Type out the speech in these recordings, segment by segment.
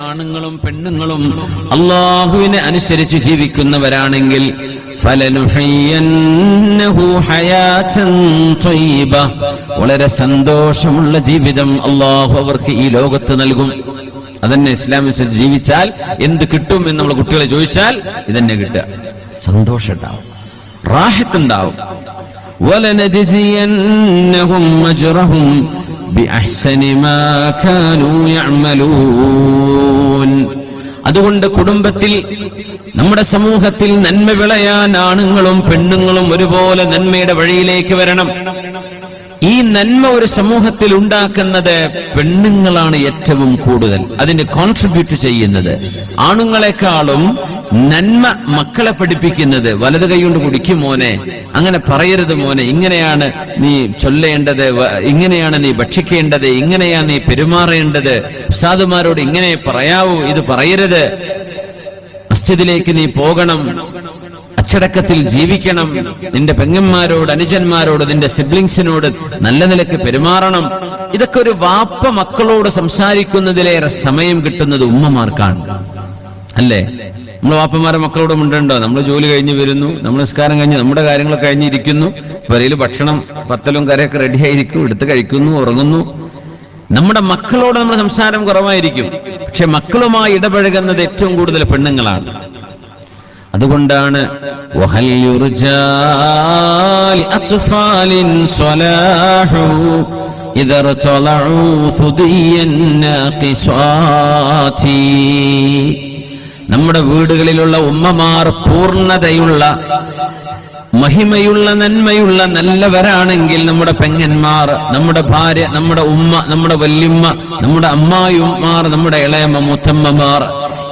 ആണുങ്ങളും പെണ്ണുങ്ങളും അള്ളാഹുവിനെ അനുസരിച്ച് ജീവിക്കുന്നവരാണെങ്കിൽ. വളരെ സന്തോഷമുള്ള ജീവിതം അള്ളാഹു അവർക്ക് ഈ ലോകത്ത് നൽകും. അതന്നെ ഇസ്ലാം അനുസരിച്ച് ജീവിച്ചാൽ എന്ത് കിട്ടും എന്ന് നമ്മൾ കുട്ടികളെ ചോദിച്ചാൽ ഇതന്നെ കിട്ടുക. സന്തോഷം ഉണ്ടാവും. റാഹത്തുണ്ടാവും അതുകൊണ്ട് കുടുംബത്തിൽ നമ്മുടെ സമൂഹത്തിൽ നന്മ വിളയാൻ ആണുങ്ങളും പെണ്ണുങ്ങളും ഒരുപോലെ നന്മയുടെ വഴിയിലേക്ക് വരണം. ഈ നന്മ ഒരു സമൂഹത്തിൽ ഉണ്ടാക്കുന്നത് പെണ്ണുങ്ങളാണ് ഏറ്റവും കൂടുതൽ. അതിന് കോൺട്രിബ്യൂട്ട് ചെയ്യുന്നത്. ആണുങ്ങളെക്കാളും നന്മ മക്കളെ പഠിപ്പിക്കുന്നത്. വലത് കൈകൊണ്ട് കുടിക്കും മോനെ. അങ്ങനെ പറയരുത് മോനെ. ഇങ്ങനെയാണ് നീ ചൊല്ലേണ്ടത് ഇങ്ങനെയാണ് നീ ഭക്ഷിക്കേണ്ടത് ഇങ്ങനെയാണ് നീ പെരുമാറേണ്ടത്. ഉസ്താദുമാരോട് ഇങ്ങനെ പറയാവൂ ഇത് പറയരുത്. മസ്ജിദിലേക്ക് നീ പോകണം. അച്ചടക്കത്തിൽ ജീവിക്കണം. നിന്റെ പെങ്ങന്മാരോട് അനുജന്മാരോട് നിന്റെ സിബ്ലിങ്സിനോട് നല്ല നിലയ്ക്ക് പെരുമാറണം. ഇതൊക്കെ ഒരു വാപ്പ മക്കളോട് സംസാരിക്കുന്നതിലേറെ സമയം കിട്ടുന്നത് ഉമ്മമാർക്കാണ്. അല്ലേ? നമ്മൾ വാപ്പന്മാരെ മക്കളോട് ഉണ്ടോ നമ്മൾ ജോലി കഴിഞ്ഞ് വരുന്നു നമ്മൾ നിസ്കാരം കഴിഞ്ഞ് നമ്മുടെ കാര്യങ്ങൾ കഴിഞ്ഞിരിക്കുന്നു. വരയിൽ ഭക്ഷണം പത്തലും കരയൊക്കെ റെഡി ആയിരിക്കും എടുത്ത് കഴിക്കുന്നു ഉറങ്ങുന്നു. നമ്മുടെ മക്കളോട് നമ്മുടെ സംസാരം കുറവായിരിക്കും. പക്ഷെ മക്കളുമായി ഇടപഴകുന്നത് ഏറ്റവും കൂടുതൽ പെണ്ണുങ്ങളാണ്. അതുകൊണ്ടാണ് നമ്മുടെ വീടുകളിലുള്ള ഉമ്മമാർ പൂർണതയുള്ള മഹിമയുള്ള നന്മയുള്ള നല്ലവരാണെങ്കിൽ നമ്മുടെ പെങ്ങന്മാർ നമ്മുടെ ഭാര്യ നമ്മുടെ ഉമ്മ നമ്മുടെ വല്യമ്മ നമ്മുടെ അമ്മായിമാർ നമ്മുടെ ഇളയമ്മ മുത്തമ്മമാർ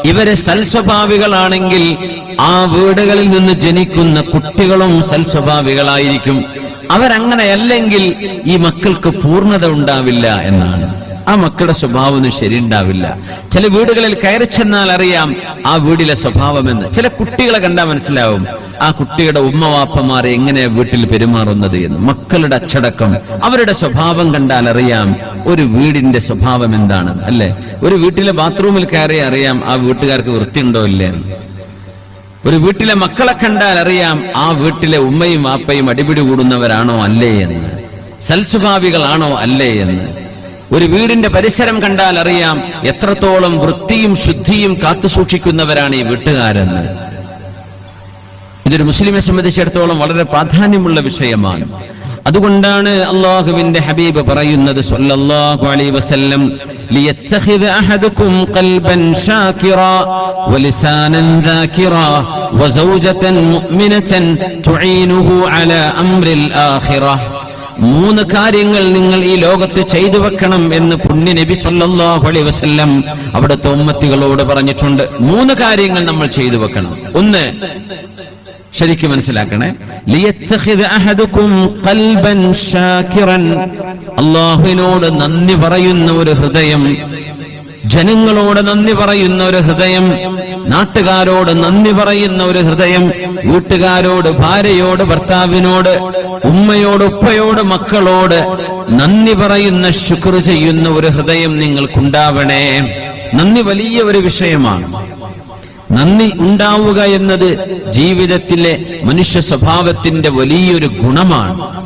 ഇവർ സൽസ്വഭാവികളാണെങ്കിൽ ആ വീടുകളിൽ നിന്ന് ജനിക്കുന്ന കുട്ടികളും സൽസ്വഭാവികളായിരിക്കും. അവരങ്ങനെയല്ലെങ്കിൽ ഈ മക്കൾക്ക് പൂർണത ഉണ്ടാവില്ല എന്നാണ്. ആ മക്കളുടെ സ്വഭാവം ശരിയുണ്ടാവില്ല. ചില വീടുകളിൽ കയറി ചെന്നാൽ അറിയാം ആ വീടിലെ സ്വഭാവം എന്ന് ചില കുട്ടികളെ കണ്ടാൽ മനസ്സിലാവും ആ കുട്ടിയുടെ ഉമ്മവാപ്പമാർ എങ്ങനെ വീട്ടിൽ പെരുമാറുന്നത് എന്ന്. മക്കളുടെ അച്ചടക്കം അവരുടെ സ്വഭാവം കണ്ടാൽ അറിയാം ഒരു വീടിന്റെ സ്വഭാവം എന്താണ് അല്ലെ? ഒരു വീട്ടിലെ ബാത്റൂമിൽ കയറി അറിയാം ആ വീട്ടുകാർക്ക് വൃത്തിയുണ്ടോ ഇല്ലേ. ഒരു വീട്ടിലെ മക്കളെ കണ്ടാൽ അറിയാം ആ വീട്ടിലെ ഉമ്മയും വാപ്പയും അടിപിടി കൂടുന്നവരാണോ അല്ലേ എന്ന്. സൽസ്വഭാവികളാണോ അല്ലേ എന്ന്. ഒരു വീടിന്റെ പരിസരം കണ്ടാൽ അറിയാം എത്രത്തോളം വൃത്തിയും ശുദ്ധിയും കാത്തുസൂക്ഷിക്കുന്നവരാണ് ഈ വീട്ടുകാരെന്ന്. ഇതൊരു മുസ്ലിമെ സംബന്ധിച്ചിടത്തോളം വളരെ പ്രാധാന്യമുള്ള വിഷയമാണ്. അതുകൊണ്ടാണ് അള്ളാഹുവിന്റെ ഹബീബ് പറയുന്നത് സല്ലല്ലാഹു അലൈഹി വസല്ലം ഖൽബൻ ഷാകിറ വലിസാനൻ വസൗജതൻ തുഈനുഹു അലാ മൂന്ന് കാര്യങ്ങൾ നിങ്ങൾ ഈ ലോകത്ത് ചെയ്തു വെക്കണം എന്ന് പുണ്യ നബി സല്ലല്ലാഹു അലൈഹി വസല്ലം അവിടുത്തെ ഉമ്മത്തികളോട് പറഞ്ഞിട്ടുണ്ട്. മൂന്ന് കാര്യങ്ങൾ നമ്മൾ ചെയ്തു വെക്കണം. ഒന്ന് ശരിക്കും മനസ്സിലാക്കണേ. അള്ളാഹുവിനോട് നന്ദി പറയുന്ന ഒരു ഹൃദയം ജനങ്ങളോട് നന്ദി പറയുന്ന ഒരു ഹൃദയം നാട്ടുകാരോട് നന്ദി പറയുന്ന ഒരു ഹൃദയം വീട്ടുകാരോട് ഭാര്യയോട് ഭർത്താവിനോട് ഉമ്മയോട് ഉപ്പയോട് മക്കളോട് നന്ദി പറയുന്ന ശുക്ർ ചെയ്യുന്ന ഒരു ഹൃദയം നിങ്ങൾക്കുണ്ടാവണേ. നന്ദി വലിയ ഒരു വിഷയമാണ്. നന്ദി ഉണ്ടാവുക എന്നത് ജീവിതത്തിലെ മനുഷ്യ സ്വഭാവത്തിന്റെ വലിയൊരു ഗുണമാണ്.